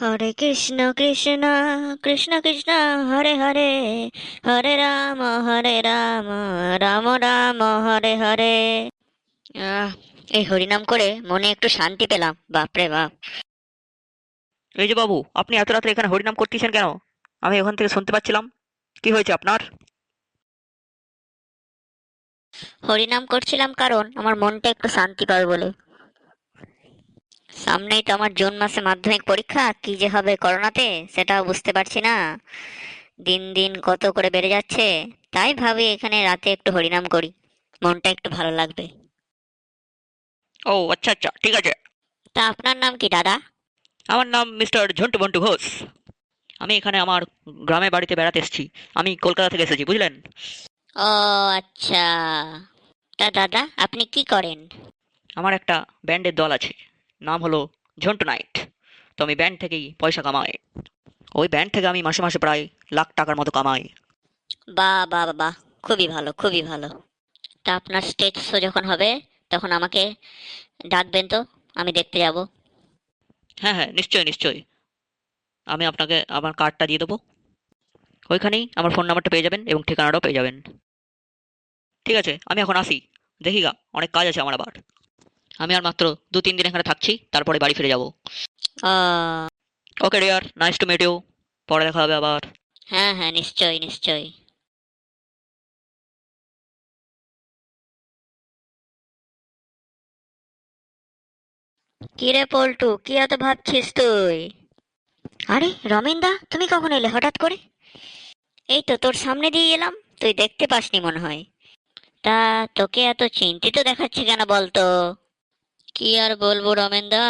হরে কৃষ্ণ কৃষ্ণ কৃষ্ণ কৃষ্ণ হরে হরে হরে রাম হরে রাম রাম রাম হরে হরে। এই হরিনাম করে মনে একটু শান্তি পেলাম বাপরে বাপ। এই যে বাবু আপনি এত রাত্রে এখানে হরিনাম করতেছেন কেন? আমি ওখান থেকে শুনতে পাচ্ছিলাম। কি হয়েছে আপনার? হরিনাম করছিলাম কারণ আমার মনটা একটু শান্তি পাবে বলে। সামনেই তো আমার জুন মাসে মাধ্যমিক পরীক্ষা কি যে হবে করোনাতে সেটাও বুঝতে পারছি না। দিন দিন কত করে বেড়ে যাচ্ছে তাই ভাবি এখানে রাতে একটু হরিনাম করি মনটা একটু ভালো লাগবে। ও আচ্ছা আচ্ছা ঠিক আছে। তা আপনার নাম কি দাদা? আমার নাম মিস্টার ঝন্টু বন্টু ঘোষ। আমি এখানে আমার গ্রামে বাড়িতে বেড়াতে এসেছি। আমি কলকাতা থেকে এসেছি বুঝলেন? ও আচ্ছা। তা দাদা আপনি কি করেন? আমার একটা ব্যান্ডের দল আছে। নাম হলো ঝন্টু নাইট। তো আমি ব্যান্ড থেকেই পয়সা কামাই। ওই ব্যান্ড থেকে আমি মাসে মাসে প্রায় লাখ টাকার মতো কামাই। বা বা বা খুবই ভালো খুবই ভালো। তা আপনার স্টেজ শো যখন হবে তখন আমাকে ডাকবেন তো আমি দেখতে যাব। হ্যাঁ হ্যাঁ নিশ্চয়ই নিশ্চয়ই। আমি আপনাকে আমার কার্ডটা দিয়ে দেবো। ওইখানেই আমার ফোন নাম্বারটা পেয়ে যাবেন এবং ঠিকানাটাও পেয়ে যাবেন। ঠিক আছে আমি এখন আসি। দেখি গা অনেক কাজ আছে আমার আবার। আমি আর মাত্র দু তিন দিন এখানে থাকছি তারপরে বাড়ি ফিরে যাব। আহ, okay dear nice to meet you পরে দেখা হবে আবার। হ্যাঁ হ্যাঁ নিশ্চয়ই নিশ্চয়ই। কিরে পল্টু কি এত ভাবছিস তুই? আরে রমেনদা তুমি কখন এলে হঠাৎ করে? এই তো তোর সামনে দিয়ে এলাম তুই দেখতে পাসনি মনে হয়। তা তোকে এত চিন্তিত দেখাচ্ছে কেন বলতো? কি আর বলব রমেনদা?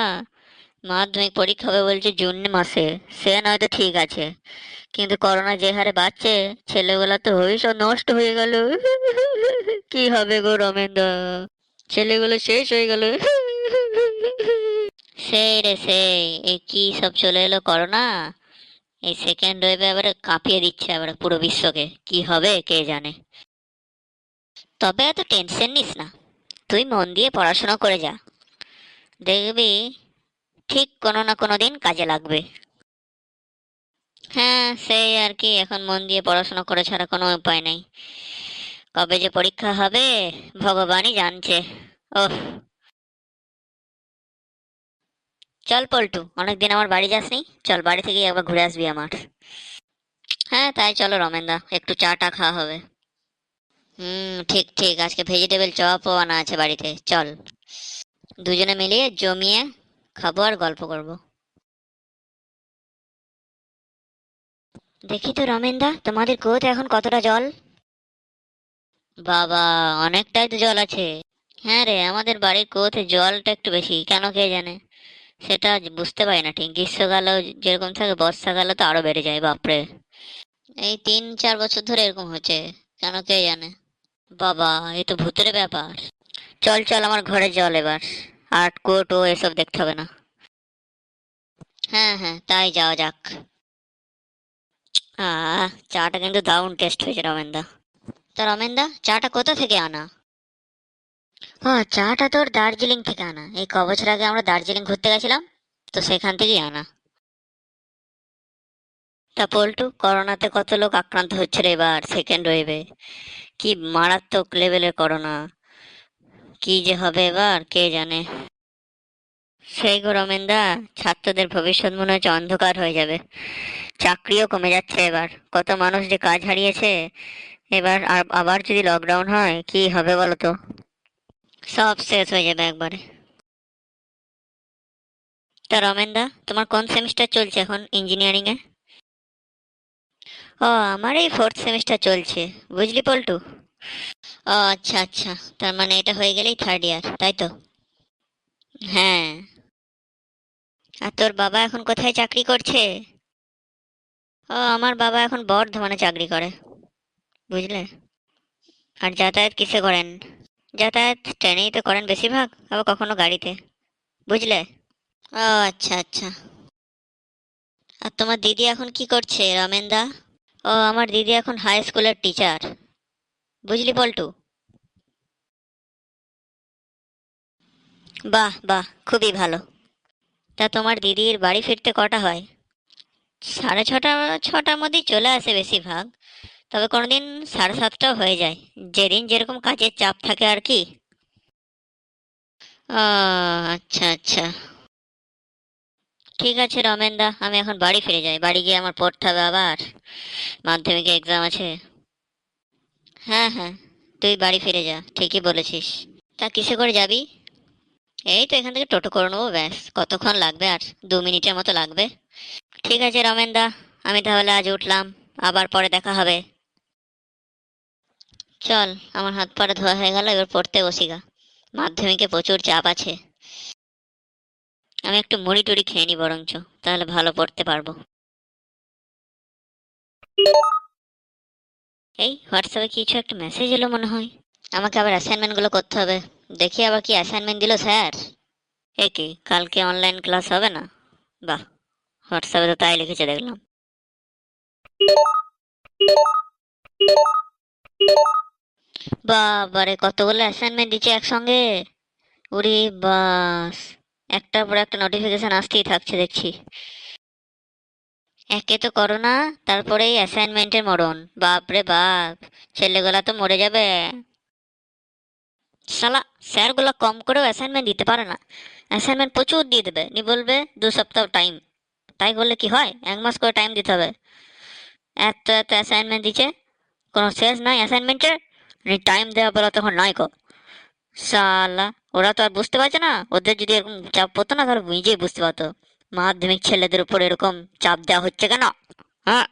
মাধ্যমিক পরীক্ষা হবে বলছে জুন মাসে, সে নয়তো ঠিক আছে। কিন্তু করোনা যে হারে বাড়ছে ছেলেগুলা তো ভবিষ্যৎ নষ্ট হয়ে গেল। কি হবে গো রমেনদা? ছেলেগুলো শেষ হয়ে গেল। সেই রে সেই এই কি সব চলে এলো করোনা? এই সেকেন্ড ওয়েভে এবারে কাঁপিয়ে দিচ্ছে আবার পুরো বিশ্বকে। কি হবে কে জানে? তবে এত টেনশন নিস না। তুই মন দিয়ে পড়াশোনা করে যা। দেখবি ঠিক কোনো না কোনো দিন কাজে লাগবে। হ্যাঁ সেই আর কি, এখন মন দিয়ে পড়াশোনা করে ছাড়া কোনো উপায় নেই। কবে যে পরীক্ষা হবে, ভগবানই জানছে। ওহ। চল পল্টু, অনেকদিন আমার বাড়ি যাসনি, চল বাড়ি থেকে একবার ঘুরে আসবি আমার। হ্যাঁ তাই চলো রমেনদা, একটু চা টা খাওয়া হবে। হুম, ঠিক ঠিক, আজকে ভেজিটেবল চপও আনা আছে বাড়িতে, চল। দুজনে মিলিয়ে জমিয়ে খাব আর গল্প করব। দেখি তো রমেনদা, তোমাদের কুয়োতে এখন কতটা জল? বাবা, অনেকটাই তো জল আছে। হ্যাঁ রে, আমাদের বাড়ির কুয়োতে জলটা একটু বেশি, কেন কে জানে? সেটা বুঝতে পারি না, ঠিক গ্রীষ্মকালেও যেরকম থাকে, বর্ষাকালে তো আরও বেড়ে যায়, বাপরে। এই তিন চার বছর ধরে এরকম হচ্ছে, কেন কে জানে? বাবা, এ তো ভূতের ব্যাপার। চল চল, আমার ঘরে চল এবার। আর্ট কোট ও এসব দেখতে হবে না। হ্যাঁ হ্যাঁ তাই যাওয়া যাক। চাটা কিন্তু দারুণ টেস্ট হয়েছে রমেনদা। তা রমেনদা, চাটা কোথা থেকে আনা? ও চাটা তোর দার্জিলিং থেকে আনা। এই ক বছর আগে আমরা দার্জিলিং ঘুরতে গেছিলাম, তো সেখান থেকেই আনা। তা পল্টু, করোনাতে কত লোক আক্রান্ত হচ্ছে রে এবার সেকেন্ড ওয়েভে কি মারাত্মক লেভেলের করোনা। কি যে হবে এবার, কে জানে? সেই গো রমেনদা ছাত্রদের ভবিষ্যৎ মনে হচ্ছে অন্ধকার হয়ে যাবে। চাকরিও কমে যাচ্ছে এবার। কত মানুষ যে কাজ হারিয়েছে, এবার আবার যদি লকডাউন হয়, কি হবে বলো তো সব শেষ হয়ে যাবে একবারে। তা রমেনদা, তোমার কোন সেমিস্টার চলছে এখন ইঞ্জিনিয়ারিং এ ও, আমার এই ফোর্থ সেমিস্টার চলছে। বুঝলি পল্টু? ও আচ্ছা আচ্ছা। তার মানে এটা হয়ে গেলেই থার্ড ইয়ার তাই তো? হ্যাঁ। আর তোর বাবা এখন কোথায় চাকরি করছে? ও, আমার বাবা এখন বর্ধমানে চাকরি করে, বুঝলে? আর যাতায়াত কিসে করেন? যাতায়াত ট্রেনেই তো করেন বেশিরভাগ, আবার কখনো গাড়িতে, বুঝলে? ও আচ্ছা আচ্ছা। আর তোমার দিদি এখন কি করছে, রমেনদা? ও, আমার দিদি এখন হাই স্কুলের টিচার বুঝলি পল্টু? বাহ বাহ, খুবই ভালো। তা তোমার দিদির বাড়ি ফিরতে কটা হয়? সাড়ে ছটা, ছটার মধ্যেই চলে আসে বেশিরভাগ। তবে কোনোদিন সাড়ে সাতটাও হয়ে যায়। যেদিন যেরকম কাজের চাপ থাকে আর কি। আচ্ছা আচ্ছা। ঠিক আছে রমেনদা, আমি এখন বাড়ি ফিরে যাই। বাড়ি গিয়ে আমার পড়তে হবে আবার। মাধ্যমিকে এক্সাম আছে। হ্যাঁ হ্যাঁ। তুই বাড়ি ফিরে যা, ঠিকই বলেছিস। তা কিসে করে যাবি? এই তো এখান থেকে টোটো করে নেব, ব্যাস। কতক্ষণ লাগবে আর? দু মিনিটের মতো লাগবে। ঠিক আছে, রমেনদা। আমি তাহলে আজ উঠলাম। আবার পরে দেখা হবে। চল, আমার হাত পা ধোয়া হয়ে গেল, এবার পড়তে বসি গা। মাধ্যমিকে প্রচুর চাপ আছে। আমি একটু মুড়ি টুড়ি খেয়ে নি বরঞ্চ, তাহলে ভালো পড়তে পারব। এই, হোয়াটসঅ্যাপে কিছু একটা মেসেজ এলো মনে হয়। আমাকে আবার অ্যাসাইনমেন্টগুলো করতে হবে। দেখি আবার কি অ্যাসাইনমেন্ট দিল স্যার। এ কি, কালকে অনলাইন ক্লাস হবে না? বাহ, হোয়াটসঅ্যাপে তো তাই লিখেছে দেখলাম। বাবারে, কতগুলো অ্যাসাইনমেন্ট দিচ্ছে একসঙ্গে? উরি বাস, একটার পর একটা নোটিফিকেশন আসতেই থাকছে, দেখছি। একে তো করোনা তারপরে অ্যাসাইনমেন্টের মরণ। বাপরে বাপ, ছেলেগুলা তো মরে যাবে। শালা, স্যারগুলো কম করেও অ্যাসাইনমেন্ট দিতে পারে না। অ্যাসাইনমেন্ট প্রচুর দিয়ে দেবে, নি বলবে দু সপ্তাহ টাইম তাই করলে কি হয়? এক মাস করে টাইম দিতে হবে। এত এত অ্যাসাইনমেন্ট দিচ্ছে কোনো শেষ নাই অ্যাসাইনমেন্টের টাইম দেওয়া বলা তখন নয় কো। শালা, ওরা তো আর বুঝতে পারছে না। ওদের যদি এরকম চাপ পড়তো না, তাহলে নিজেই বুঝতে পারতো। মাধ্যমিক ছেলেদের উপর এরকম চাপ দেওয়া হচ্ছে কেন? হ্যাঁ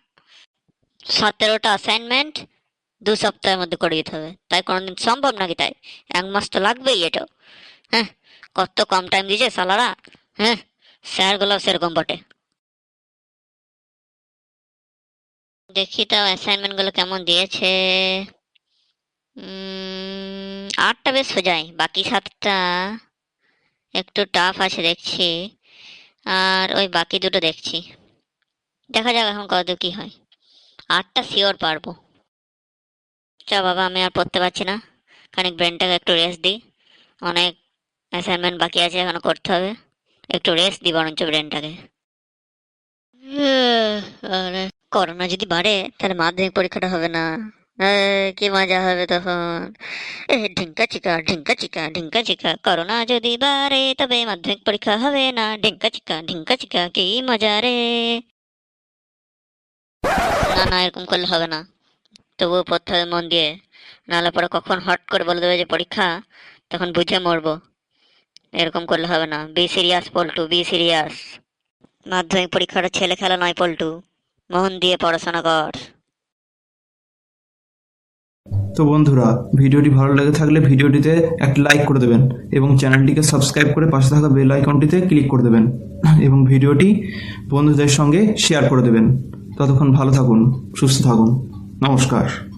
সতেরোটা অ্যাসাইনমেন্ট দু সপ্তাহের মধ্যে করে দিতে হবে। তাই কোনোদিন সম্ভব নাকি তাই? এক মাস তো লাগবেই এটা। হ্যাঁ কত কম টাইম দিয়েছে সালারা হ্যাঁ স্যারগুলো সেরকম বটে। দেখি তাও অ্যাসাইনমেন্টগুলো কেমন দিয়েছে। আটটা বেশ সোজাই বাকি সাতটা একটু টাফ আছে দেখছি। আর ওই বাকি দুটো দেখছি। দেখা যাক এখন কত কি হয়। আটটা শিওর পারব। চা বাবা, আমি আর পড়তে পারছি না। খানিক ব্রেনটাকে একটু রেস্ট দিই। অনেক অ্যাসাইনমেন্ট বাকি আছে, এখনও করতে হবে। একটু রেস্ট দিই বরঞ্চ ব্রেনটাকে আরে করোনা যদি বাড়ে, তাহলে মাধ্যমিক পরীক্ষাটা হবে না। কি মজা হবে তখন। এ, ঢিঙ্কা চিকা ঢিঙ্কা চিকা ঢিঙ্কা চিকা, করোনা যদি বাড়ে তবে মাধ্যমিক পরীক্ষা হবে না। ঢিঙ্কা চিকা ঢিঙ্কা চিকা, কি মজা রে। না না, এরকম করলে হবে না। তবুও পড়তে হবে মন দিয়ে। নাহলে পরে কখন হট করে বলে দেবে যে পরীক্ষা, তখন বুঝে মরবো। এরকম করলে হবে না। Be serious, Poltu, be serious. মাধ্যমিক পরীক্ষাটা ছেলে খেলা নয়, পল্টু। মন দিয়ে পড়াশোনা কর। তো বন্ধুরা, ভিডিওটি ভালো লেগে থাকলে ভিডিওটিতে একটা লাইক করে দেবেন এবং চ্যানেলটিকে সাবস্ক্রাইব করে পাশে থাকা বেল আইকনটিতে ক্লিক করে দেবেন এবং ভিডিওটি বন্ধুদের সঙ্গে শেয়ার করে দেবেন। ততক্ষণ ভালো থাকুন, সুস্থ থাকুন। নমস্কার।